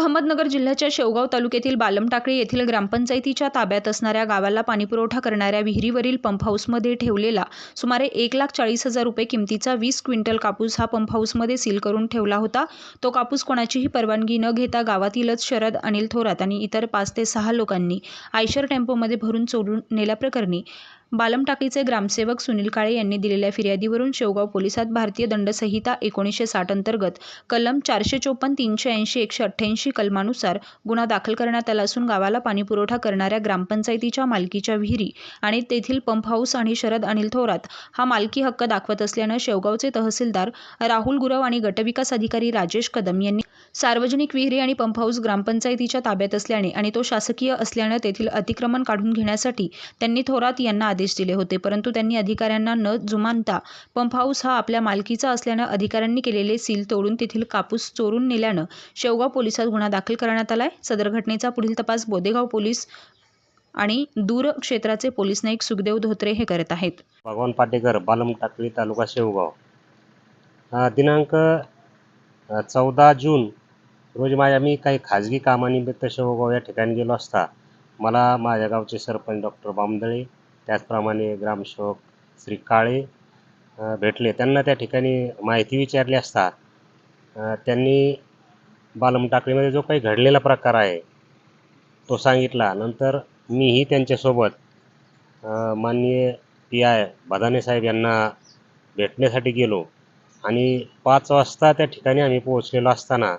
अहमदनगर जिल्ह्याच्या शेवगाव तालुक्यातील बालमटाकळी येथील ग्रामपंचायतीच्या ताब्यात असणाऱ्या गावाला पाणीपुरवठा करणाऱ्या विहिरीवरील पंपहाऊसमध्ये ठेवलेला सुमारे एक लाख चाळीस हजार रुपये किमतीचा वीस क्विंटल कापूस हा पंपहाऊसमध्ये सील करून ठेवला होता. तो कापूस कोणाचीही परवानगी न घेता गावातीलच शरद अनिल थोरात आणि इतर पाच ते सहा लोकांनी आयशर टेम्पोमध्ये भरून चोरून नेल्याप्रकरणी बालमटाकीचे ग्रामसेवक सुनील काळे यांनी दिलेल्या फिर्यादीवरून शेवगाव पोलिसात भारतीय दंडसंहिता एकोणीसशे साठ अंतर्गत कलम चारशे चोपन्न तीनशे ऐंशी एकशे अठ्ठ्याऐंशी कलमानुसार गुन्हा दाखल करण्यात आला असून गावाला पाणीपुरवठा करणाऱ्या ग्रामपंचायतीच्या मालकीच्या विहिरी आणि तेथील पंप हाऊस आणि शरद अनिल थोरात हा मालकी हक्क दाखवत असल्यानं शेवगावचे तहसीलदार राहुल गुरव आणि गटविकास अधिकारी राजेश कदम यांनी सार्वजनिक विहिरी आणि पंप हाऊस ग्रामपंचायतीच्या ताब्यात असल्याने आणि तो शासकीय असल्यानं तेथील अतिक्रमण काढून घेण्यासाठी त्यांनी थोरात यांना आदेश दिले होते. परंतु त्यांनी अधिकाऱ्यांना न जुमानता पंप हाऊस हा आपल्या मालकीचा असल्यानं अधिकाऱ्यांनी केलेले सील तोडून तेथील कापूस चोरून नेल्यानं शेवगाव पोलिसात गुन्हा दाखल करण्यात आलाय. सदर घटनेचा पुढील तपास बोदेगाव पोलीस आणि दूर क्षेत्राचे पोलीस नाईक सुखदेव धोत्रे हे करत आहेत. भगवान पाटेकर बालम टाकळी तालुका शेवगाव. दिनांक चौदा जून रोजी माझ्या मी काही खाजगी कामानिमित्त शेवगाव या ठिकाणी गेलो असता मला माझ्या गावचे सरपंच डॉक्टर बामदळे त्याचप्रमाणे ग्रामसेवक श्री काळे भेटले. त्यांना त्या ठिकाणी माहिती विचारली असता त्यांनी बालम टाकळीमध्ये जो काही घडलेला प्रकार आहे तो सांगितला. नंतर मीही त्यांच्यासोबत माननीय पी आय भदाने साहेब यांना भेटण्यासाठी गेलो. आणि पाच वाजता त्या ठिकाणी आम्ही पोहोचलेलो असताना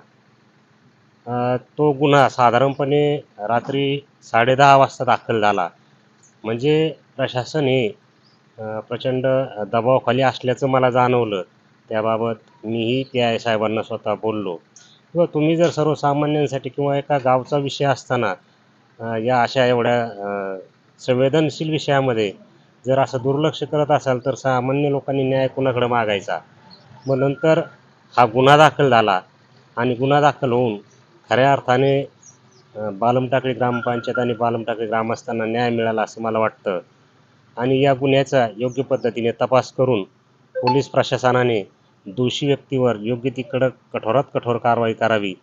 अ, तो गुन्हा साधारणपणे रात्री साडेदहा वाजता दाखल झाला. म्हणजे प्रशासन हे अ, प्रचंड दबावाखाली असल्याचं मला जाणवलं. त्याबाबत मीही पी आय साहेबांना स्वतः बोललो. किंवा तुम्ही जर सर्वसामान्यांसाठी किंवा एका गावचा विषय असताना अ, या अशा एवढ्या अ, संवेदनशील विषयामध्ये जर असं दुर्लक्ष करत असाल तर सामान्य लोकांनी न्याय कुणाकडे मागायचा? मग नंतर हा गुन्हा दाखल झाला आणि गुन्हा दाखल होऊन खऱ्या अर्थाने बालमटाकळी ग्रामपंचायत आणि बालमटाकळी ग्रामस्थांना न्याय मिळाला असं मला वाटतं. आणि या गुन्ह्याचा योग्य पद्धतीने तपास करून पोलीस प्रशासनाने दोषी व्यक्तीवर योग्य ती कडक कठोरात कठोर कारवाई करावी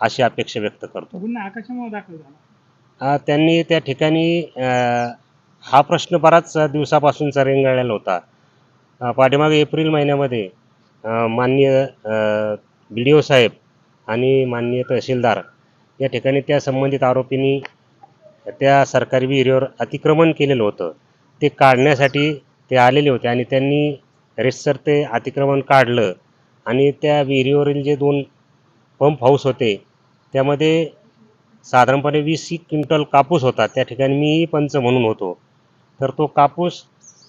अशी अपेक्षा व्यक्त करतो. गुन्हा कशामुळे दाखल झाला. अ, त्यांनी त्या ठिकाणी हा प्रश्न बराच दिवसापासूनचा रेंगाळलेला होता. पाठीमागे एप्रिल महिन्यामध्ये माननीय बी डी ओ साहेब आणि माननीय तहसीलदार या ठिकाणी त्या संबंधित आरोपींनी त्या सरकारी विहिरीवर अतिक्रमण केलेलं होतं. ते काढण्यासाठी ते आलेले होते आणि त्यांनी रेसर ते अतिक्रमण काढलं आणि त्या विहिरीवरील जे दोन पंप हाऊस होते त्यामध्ये साधारणपणे वीस क्विंटल कापूस होता. त्या ठिकाणी मीही पंच म्हणून होतो. तर तो कापूस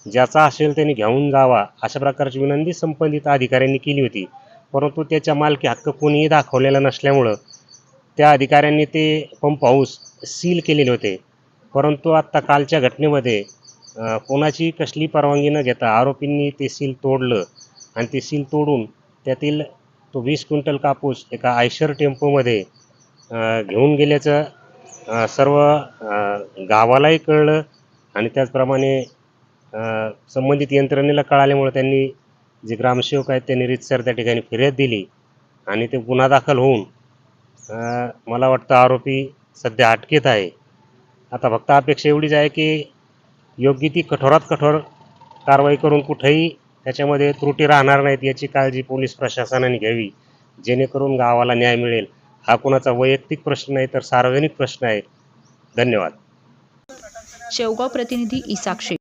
ज्याचा असेल त्याने घेऊन जावा अशा प्रकारची विनंती संबंधित अधिकाऱ्यांनी केली होती. परंतु त्याच्या मालकी हक्क कोणीही दाखवलेला नसल्यामुळं त्या अधिकाऱ्यांनी ते पंप हाऊस सील केलेले होते. परंतु आत्ता कालच्या घटनेमध्ये कोणाची कसली परवानगी न घेता आरोपींनी ते सील तोडलं आणि ते सील तोडून त्यातील तो वीस क्विंटल कापूस एका आयशर टेम्पोमध्ये घेऊन गेल्याचं सर्व गावालाही कळलं आणि त्याचप्रमाणे संबंधित यंत्रणेला कळाल्यामुळे त्यांनी जे ग्रामसेवक आहेत त्यांनी रितसर त्या ठिकाणी फिर्याद दिली आणि ते गुन्हा दाखल होऊन मला वाटतं आरोपी सध्या अटकेत आहे. आता फक्त अपेक्षा एवढीच आहे की योग्य ती कठोरात कठोर कारवाई करून कुठेही त्याच्यामध्ये त्रुटी राहणार नाहीत याची काळजी पोलीस प्रशासनाने घ्यावी जेणेकरून गावाला न्याय मिळेल. हा कुणाचा वैयक्तिक प्रश्न नाही तर सार्वजनिक प्रश्न आहे. धन्यवाद. शेवगाव प्रतिनिधी इसाक्षे.